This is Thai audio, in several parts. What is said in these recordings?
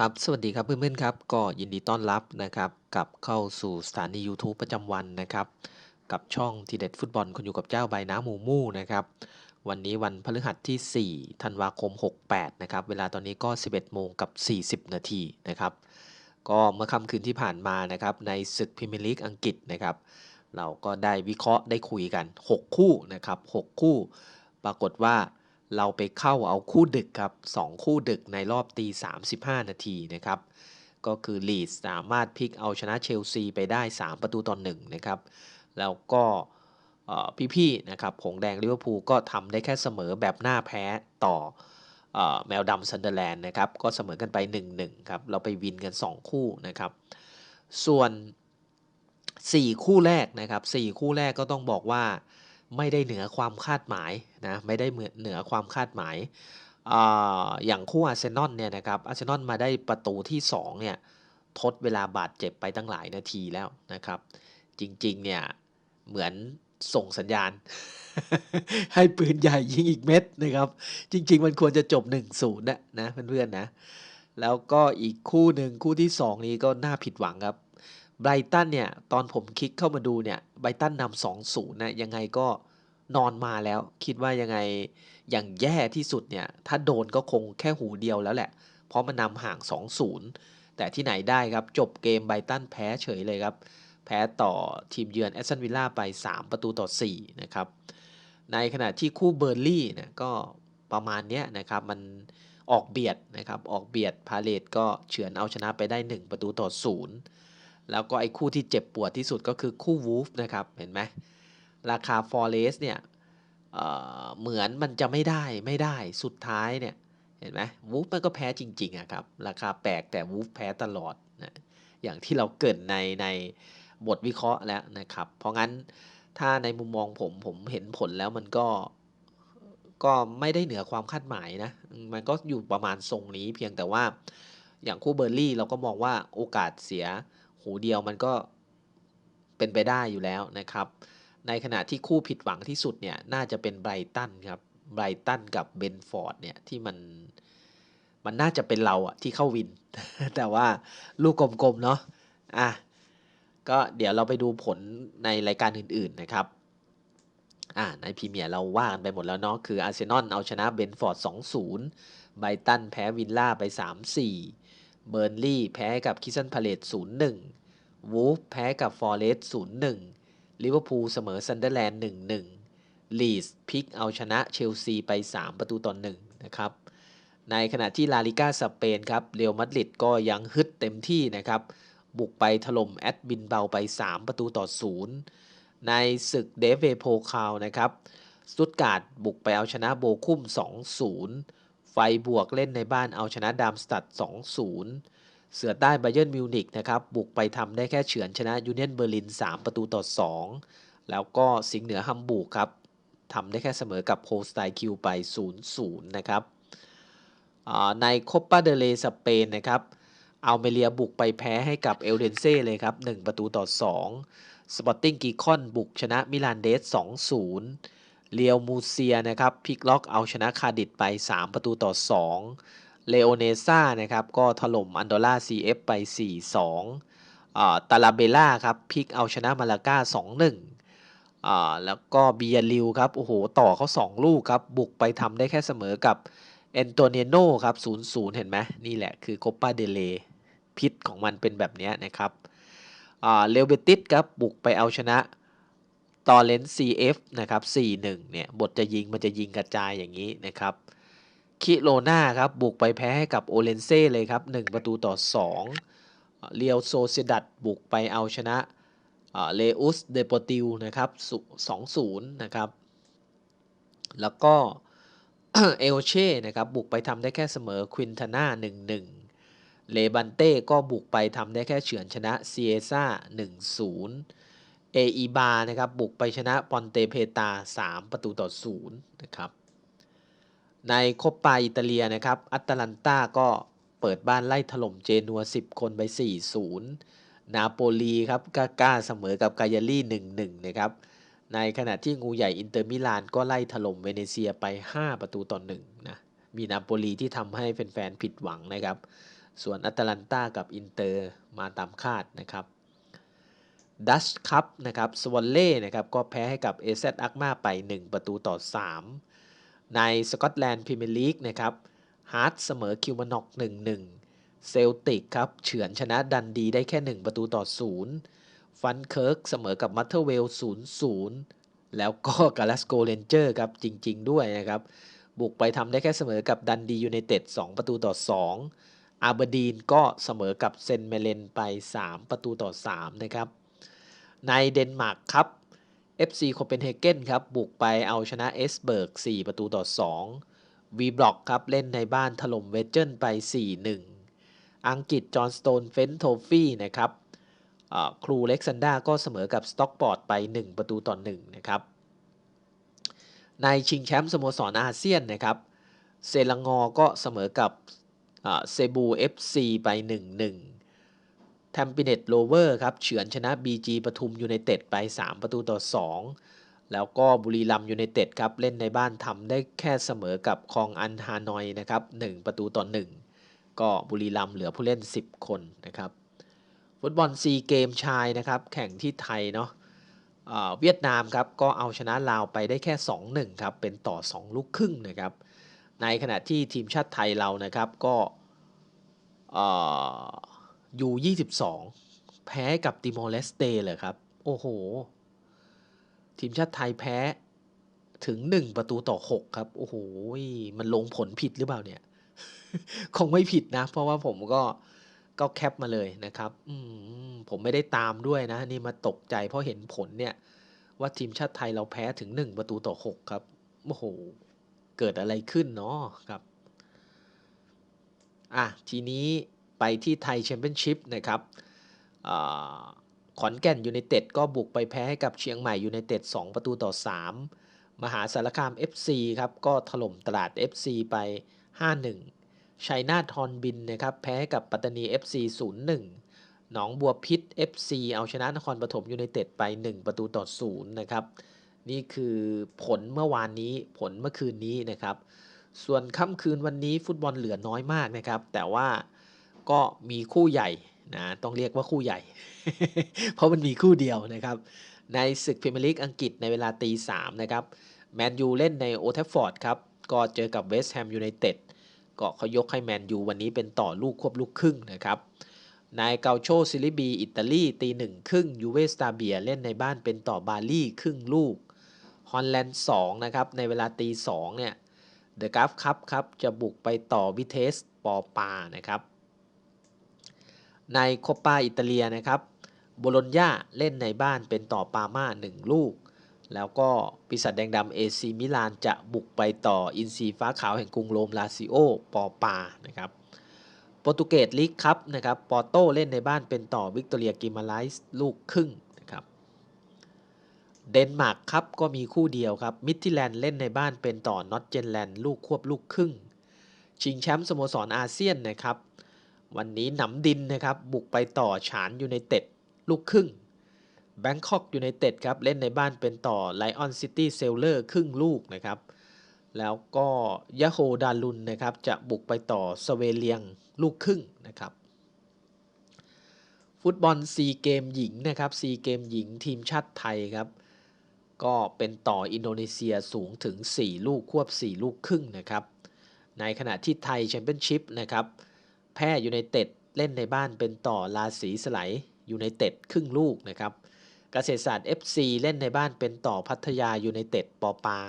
ครับ สวัสดีครับเพื่อนๆครับ ก็ยินดีต้อนรับนะครับกลับเข้าสู่สถานี YouTube ประจำวันนะครับ กับช่องทีเด็ดฟุตบอลคนอยู่กับเจ้าใบน้ำหมูมู่นะครับ วันนี้วันพฤหัสที่ 4 ธันวาคม 68 นะครับ เวลาตอนนี้ก็ 11 โมงกับ 40 นาทีนะครับ ก็เมื่อค่ำคืนที่ผ่านมานะครับในศึกพรีเมียร์ลีกอังกฤษนะครับ เราก็ได้วิเคราะห์ได้คุยกัน 6 คู่นะครับ 6 คู่ ปรากฏว่า เราไปเข้าเอาคู่ดึกครับ 2 คู่ดึกในรอบตี 35 นาทีนะครับ ก็คือลีดสามารถพลิกเอาชนะเชลซีไปได้ 3 ประตูต่อ1นะครับ แล้วก็พี่ๆนะครับผงแดงลิเวอร์พูลก็ทำได้แค่เสมอแบบหน้าแพ้ต่ออแมวดำซันเดอร์แลนด์นะครับ ก็เสมอกันไป 1-1 ครับ เราไปวินกัน 2 คู่นะครับ ส่วน 4 คู่แรกนะครับ 4 คู่แรกก็ต้องบอกว่า ไม่ได้เหนือความคาดหมายนะไม่ได้เหนือความคาดหมายออย่างคู่อาร์เซนอลเนี่ยนะครับอาร์เซนอลมาได้ประตูที่2เนี่ยทดเวลาบาดเจ็บไปตั้งหลายนาทีแล้วนะครับ จริงๆเนี่ยเหมือนส่งสัญญาณ ให้ปืนใหญ่ยิงอีกเม็ดนะครับ จริง ๆ มันควรจะจบ1-0นะนะเพื่อนๆนะ แล้วก็อีกคู่หนึ่งคู่ที่ 2 นี้ก็น่าผิดหวังครับ ไบรตันเนี่ยตอนผมคลิกเข้ามาดูเนี่ยไบรตันนำสองศูนย์นะยังไงก็นอนมาแล้ว คิดว่ายังไงอย่างแย่ที่สุดเนี่ยถ้าโดนก็คงแค่หูเดียวแล้วแหละ เพราะมันนำห่าง 2-0 แต่ที่ไหนได้ครับจบเกมไบรตันแพ้เฉยเลยครับ แพ้ต่อทีมเยือนแอสตันวิลล่าไป 3 ประตูต่อ 4 นะครับ ในขณะที่คู่เบอร์ลี่เนี่ยก็ประมาณนี้นะครับ มันออกเบียดนะครับ ออกเบียดพาเลตก็เฉือนเอาชนะไปได้ 1 ประตูต่อ 0 แล้วก็ไอ้คู่ที่เจ็บปวดที่สุดก็คือคู่วูฟนะครับเห็นไหมราคาฟอร์เรสเนี่ยเเหมือนมันจะไม่ได้ไม่ได้สุดท้ายเนี่ยเห็นไหมวูฟมันก็แพ้จริงๆอะครับราคาแปลกแต่วูฟแพ้ตลอดนะอย่างที่เราเกิดในในบทวิเคราะห์แล้วนะครับ เพราะงั้นถ้าในมุมมองผมผมเห็นผลแล้วมันก็ก็ไม่ได้เหนือความคาดหมายนะ มันก็อยู่ประมาณทรงนี้เพียงแต่ว่าอย่างคู่เบอร์ลี่เราก็มองว่าโอกาสเสีย หูเดียวมันก็เป็นไปได้อยู่แล้วนะครับ ในขณะที่คู่ผิดหวังที่สุดเนี่ยน่าจะเป็นไบรตันครับไบรตันกับเบนฟอร์ดเนี่ยที่มันมันน่าจะเป็นเราอะที่เข้าวิน แต่ว่าลูกกลมๆเนาะอะก็เดี๋ยวเราไปดูผลในรายการอื่นๆนะครับอ่าในพรีเมียร์เราว่ากันไปหมดแล้วเนาะคืออาร์เซนอลเอาชนะเบนฟอร์ด 2-0ไบรตันแพ้วินล่าไป 3-4 เบอร์นลี่แพ้กับคิสันพาเลต0-1 วูฟแพ้กับฟอร์เรสต์0-1 ลิเวอร์พูลเสมอซันเดอร์แลนด์ 1-1 ลีสพิกเอาชนะเชลซีไป 3 ประตูต่อ1นะครับ ในขณะที่ลาลิก้าสเปนครับ เรอัลมาดริดก็ยังฮึดเต็มที่นะครับ บุกไปถล่มแอดบินเบาไป 3 ประตูต่อ 0 ในศึกเดฟเวโพคาวนะครับสตุตการ์ดบุกไปเอาชนะโบคุ้ม 2-0 ไฟบวกเล่นในบ้านเอาชนะดามสตัด 2-0 เสือใต้ไบเยนมิวนิกนะครับ บุกไปทำได้แค่เฉือนชนะยูเนียนเบอร์ลิน 3 ประตูต่อ 2 แล้วก็สิงห์เหนือฮัมบูร์กครับทำได้แค่เสมอกับโคสไตคิวไป 0-0 นะครับในโคปปาเดเลสเปนนะครับอัลเมเรียบุกไปแพ้ให้กับเอลเดนเซ่เลยครับ 1 ประตูต่อ 2 สปอร์ติ้งกีคอนบุกชนะมิลานเดส 2-0 เรียวมูเซียนะครับพลิกล็อกเอาชนะคาดิดไป 3 ประตูต่อ 2 เลโอเนซ่านะครับก็ถล่มอันโดล่า CF ไป 4-2อ่ตาลาเบล่าครับพลิกเอาชนะมาลาก้า 2-1อ่าแล้วก็เบียริวครับโอ้โหต่อเขา 2 ลูกครับบุกไปทำได้แค่เสมอกับเอนโตเนโนครับ0-0 เห็นไหมนี่แหละคือโคปาเดเลพิษของมันเป็นแบบนี้นะครับเลเบติสครับบุกไปเอาชนะ ตอเลน CF นะครับ4-1เนี่ยบทจะยิงมันจะยิงกระจายอย่างนี้นะครับคิโลนาครับบุกไปแพ้ให้กับโอเลนเซ่เลยครับ 1 ประตูต่อ 2 เรียวโซเซดัตบุกไปเอาชนะเลอุสเดโปติวนะครับ2-0นะครับ แล้วก็เอลเช่นะครับบุกไปทำได้แค่เสมอควินทาน่า1-1 เลบันเต้ก็บุกไปทำได้แค่เฉือนชนะเซียซ่า1-0 เออีบานะครับบุกไปชนะปอนเตเพตา 3 ประตูต่อ0นะครับในโคปาอิตาเลียนะครับอัตแลนตาก็เปิดบ้านไล่ถล่มเจนัว 10 คนไป 4-0 นาโปลีครับกล้าเสมอกับกายาลี่ 1-1 นะครับในขณะที่งูใหญ่อินเตอร์มิลานก็ไล่ถล่มเวเนเซียไป 5 ประตูต่อ1นะมีนาโปลีที่ทำให้แฟนๆผิดหวังนะครับ ส่วนอัตแลนตากับอินเตอร์มาตามคาดนะครับ ดัชคัพนะครับสวอลเล่นะครับก็แพ้ให้กับเอเซตอักมาไป 1 ประตูต่อ 3 ในสกอตแลนด์พรีเมียร์ลีกนะครับฮาร์ดเสมอคิวมานอก1-1 เซลติกครับเฉือนชนะดันดีได้แค่ 1 ประตูต่อ 0 ฟันเคิร์กเสมอกับมัตเทอร์เวล 0-0 แล้วก็กาลาสโกเรนเจอร์ครับจริง ๆ ด้วยนะครับ บุกไปทำได้แค่เสมอกับดันดียูไนเต็ด2ประตูต่อ 2 อาร์เบอร์ดีนก็เสมอกับเซนเมเลนไป 3 ประตูต่อ 3 นะครับ ในเดนมาร์กครับ FC โคเปนเฮเกนครับ บุกไปเอาชนะเอสเบิร์ก 4 ประตูต่อ 2 วีบล็อกครับ เล่นในบ้านถล่มเวเจนไป 4-1 อังกฤษจอห์นสโตนเฟนโทฟี่นะครับครูเล็กซันดาก็เสมอกับสต็อกปอร์ตไป 1 ประตูต่อ1นะครับ ในชิงแชมป์สโมสรอาเซียนนะครับ เซลังอก็เสมอกับเซบู FC ไป 1-1 แทมปิเนตโลเวอร์ครับเฉือนชนะ BG ปทุมยูไนเต็ดไป 3 ประตูต่อ 2 แล้วก็บุรีรัมยูไนเต็ดครับเล่นในบ้านทำได้แค่เสมอกับคองอันฮานอยนะครับ1ประตูต่อ 1 ก็บุรีรัมเหลือผู้เล่น 10 คนนะครับฟุตบอลซีเกมชายนะครับแข่งที่ไทยเนาะเวียดนามครับก็เอาชนะลาวไปได้แค่ 2-1ครับเป็นต่อ 2 ลูกครึ่งนะครับในขณะที่ทีมชาติไทยเรานะครับก็ ยู22 แพ้กับติมอร์เลสเตเลยครับ โอ้โห ทีมชาติไทยแพ้ถึง 1 ประตูต่อ 6 ครับ โอ้โห มันลงผลผิดหรือเปล่าเนี่ย คงไม่ผิดนะ เพราะว่าผมก็ก็แคปมาเลยนะครับอืผมไม่ได้ตามด้วยนะ นี่มาตกใจเพราะเห็นผลเนี่ย ว่าทีมชาติไทยเราแพ้ถึง 1 ประตูต่อ 6 ครับ โอ้โห เกิดอะไรขึ้นเนาะครับ อะ ทีนี้ ไปที่ไทยแชมเปี้ยนชิพนะครับขอนแก่นยูไนเต็ดก็บุกไปแพ้ให้กับเชียงใหม่ยูไนเต็ด2ประตูต่อ 3 มหาสารคาม FC ครับก็ถล่มตลาด FC ไป 5-1 ชัยนาทฮอนบินนะครับแพ้กับปัตตานี FC 0-1 หนองบัวพิษ FC เอาชนะนครปฐมยูไนเต็ดไป 1 ประตูต่อ 0 นะครับ นี่คือผลเมื่อวานนี้ผลเมื่อคืนนี้นะครับ ส่วนค่ำคืนวันนี้ฟุตบอลเหลือน้อยมากนะครับ แต่ว่า ก็มีคู่ใหญ่นะต้องเรียกว่าคู่ใหญ่ เพราะมันมีคู่เดียวนะครับ ในศึกพรีเมียร์ลีกอังกฤษในเวลาตีสามนะครับแมนยูเล่นในโอเทฟฟอร์ดครับ ก็เจอกับเวสต์แฮมยูไนเต็ดก็เขายกให้แมนยูวันนี้เป็นต่อลูกควบลูกครึ่งนะครับในเกาโชซิลิบี อิตาลี ตีหนึ่งครึ่งยูเวสตาเบียเล่นในบ้านเป็นต่อบาลี่ครึ่งลูกฮอลแลนด์2นะครับ ในเวลาตีสองเนี่ยเดอะกราฟคัพครับ จะบุกไปต่อวิเทสปอปานะครับ ในโคปาอิตาเลียนะครับโบโลญญาเล่นในบ้านเป็นต่อปาม่า1 ลูก แล้วก็ปีศาจแดงดำเอซีมิลานจะบุกไปต่ออินซีฟ้าขาวแห่งกรุงโรมลาซิโอปอปานะครับโปรตุเกสลีกครับนะครับปอโต้เล่นในบ้านเป็นต่อวิกตอเรียกิมาไลส์ลูกครึ่งนะครับเดนมาร์กครับก็มีคู่เดียวครับมิดทิแลนด์เล่นในบ้านเป็นต่อนอตเจนแลนด์ลูกควบลูกครึ่ง ชิงแชมป์สโมสรอาเซียนนะครับ วันนี้หนำดินนะครับบุกไปต่อฉานยูไนเต็ดลูกครึ่งแบงคอกยูไนเต็ดครับเล่นในบ้านเป็นต่อไลออนซิตี้เซลเลอร์ครึ่งลูกนะครับ แล้วก็ยะโฮดาลุนนะครับจะบุกไปต่อสเวเลียงลูกครึ่งนะครับ ฟุตบอลซีเกมหญิงนะครับซีเกมหญิงทีมชาติไทยครับ ก็เป็นต่ออินโดนีเซียสูงถึง 4 ลูกควบ 4 ลูกครึ่งนะครับ ในขณะที่ไทยแชมเปี้ยนชิพนะครับ แพ้ยูไนเต็ดเล่นในบ้านเป็นต่อราศีสไลยูไนเต็ดครึ่งลูกนะครับเกษตรศาสตร์ FC เล่นในบ้านเป็นต่อพัทยายูไนเต็ดปอปา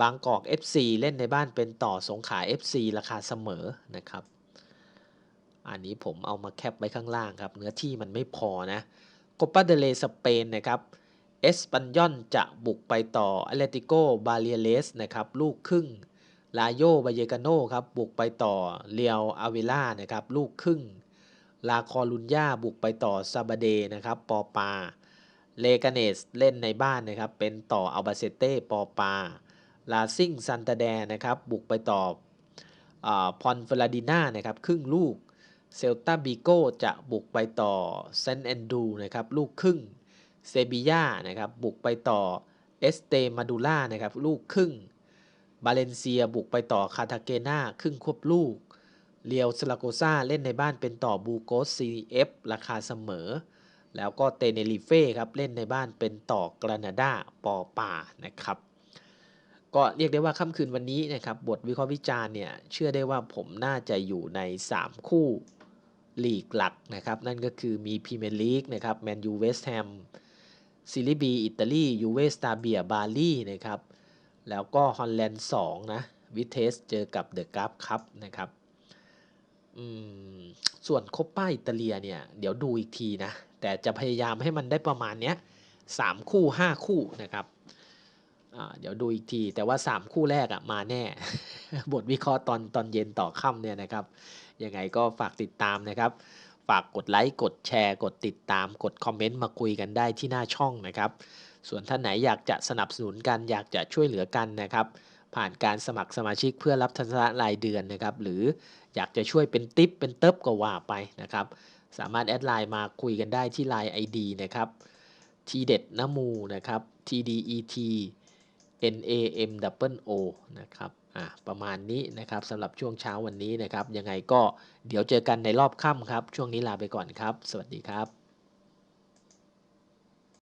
บางกอก FC เล่นในบ้านเป็นต่อสงขา FC ราคาเสมอนะครับ อันนี้ผมเอามาแคปไว้ข้างล่างครับ เนื้อที่มันไม่พอนะโกปาเดเลสเปนนะครับเอสปันยอนจะบุกไปต่ออเลติโกบาเลียเลสนะครับ ลูกครึ่ง ลาโยบาเยกาโนครับบุกไปต่อเรียวอาเวล่านะครับลูกครึ่ง ลาคอลุนย่าบุกไปต่อซาบาเดนะครับปอปา เลกาเนสเล่นในบ้านนะครับเป็นต่ออัลบาเซเต้ปอปา ลาซิงซันตาแดนะครับบุกไปต่อพอนเฟลาดิน่านะครับครึ่งลูก เซลตาบิโกจะบุกไปต่อเซนแอนดูนะครับลูกครึ่ง เซบียานะครับบุกไปต่อเอสเตมาดูล่านะครับลูกครึ่ง บาเลนเซียบุกไปต่อคาทาเกนาครึ่งควบลูก เรียวสลาโกซาเล่นในบ้านเป็นต่อบูโกส CF ราคาเสมอ แล้วก็เตเนริเฟ่ครับเล่นในบ้านเป็นต่อกรานาดาปอป่านะครับ ก็เรียกได้ว่าค่ำคืนวันนี้นะครับบทวิเคราะห์วิจารณ์เนี่ยเชื่อได้ว่าผมน่าจะอยู่ใน 3 คู่ลีกหลักนะครับ นั่นก็คือมีพรีเมียร์ลีกนะครับแมนยูเวสต์แฮมซีรีบีอิตาลียูเวสตาเบียบาลีนะครับ แล้วก็ฮอลแลนด์2นะวิเทสเจอกับเดอะกราฟคัพนะครับส่วนโคปป้าอิตาเลียเนี่ยเดี๋ยวดูอีกทีนะ แต่จะพยายามให้มันได้ประมาณเนี้ยสามคู่ห้าคู่นะครับเดี๋ยวดูอีกที แต่ว่า 3 คู่แรกอะมาแน่ บทวิเคราะห์ตอนตอนเย็นต่อค่ำเนี่ยนะครับ ยังไงก็ฝากติดตามนะครับ ฝากกดไลค์ กดแชร์ กดติดตาม กดคอมเมนต์มาคุยกันได้ที่หน้าช่องนะครับ ส่วนท่านไหนอยากจะสนับสนุนกันอยากจะช่วยเหลือกันนะครับ ผ่านการสมัครสมาชิกเพื่อรับทัศนะรายเดือนนะครับ หรืออยากจะช่วยเป็นติปเป็นเติบก็ว่าไปนะครับ สามารถแอดไลน์มาคุยกันได้ที่ Line ID นะครับทีเด็ดน้ำมูนะครับ tdetnamo O นะครับอะประมาณนี้นะครับสำหรับช่วงเช้าวันนี้นะครับ ยังไงก็เดี๋ยวเจอกันในรอบค่ำครับ ช่วงนี้ลาไปก่อนครับ สวัสดีครับ